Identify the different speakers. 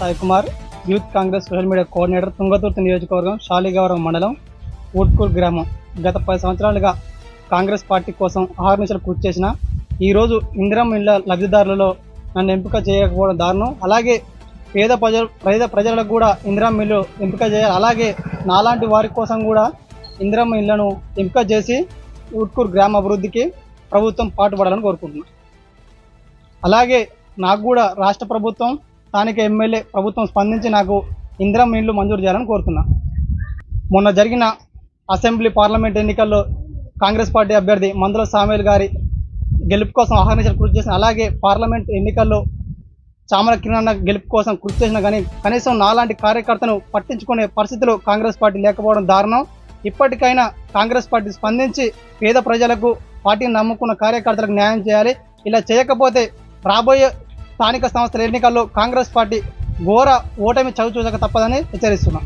Speaker 1: Sai Kumar youth Congress social media coordinator Tungaturthi నియోజకవర్గం షాలిగవరం మండలం ఊట్కూర్ గ్రామం. గత పది సంవత్సరాలుగా కాంగ్రెస్ పార్టీ కోసం ఆహర్నిశలు కృషి చేసిన ఈరోజు ఇందిరం ఇళ్ళ లబ్ధిదారులలో నన్ను ఎంపిక చేయకపోవడం దారుణం. అలాగే పేద ప్రజలు పేద ప్రజలకు కూడా ఇందిరం ఇల్లు ఎంపిక చేయాలి. అలాగే నాలాంటి వారి కోసం కూడా ఇందిరమ్మ ఇళ్ళను ఎంపిక చేసి ఊట్కూర్ గ్రామ అభివృద్ధికి ప్రభుత్వం పాటుపడాలని కోరుకుంటున్నాను. అలాగే నాకు కూడా రాష్ట్ర ప్రభుత్వం స్థానిక ఎమ్మెల్యే ప్రభుత్వం స్పందించి నాకు ఇందిరం ఇల్లు మంజూరు చేయాలని కోరుతున్నా. మొన్న జరిగిన అసెంబ్లీ పార్లమెంట్ ఎన్నికల్లో కాంగ్రెస్ పార్టీ అభ్యర్థి మందుల సామేల్ గారి గెలుపు కోసం ఆహ్వానించిన కృషి చేసిన అలాగే పార్లమెంట్ ఎన్నికల్లో చామల కిరణ్ గెలుపు కోసం కృషి చేసిన కానీ కనీసం నాలాంటి కార్యకర్తను పట్టించుకునే పరిస్థితిలో కాంగ్రెస్ పార్టీ లేకపోవడం దారుణం. ఇప్పటికైనా కాంగ్రెస్ పార్టీ స్పందించి పేద ప్రజలకు పార్టీని నమ్ముకున్న కార్యకర్తలకు న్యాయం చేయాలి. ఇలా చేయకపోతే రాబోయే స్థానిక సంస్థల ఎన్నికల్లో కాంగ్రెస్ పార్టీ ఘోర ఓటమి చవి చూసక తప్పదని హెచ్చరిస్తున్నాం.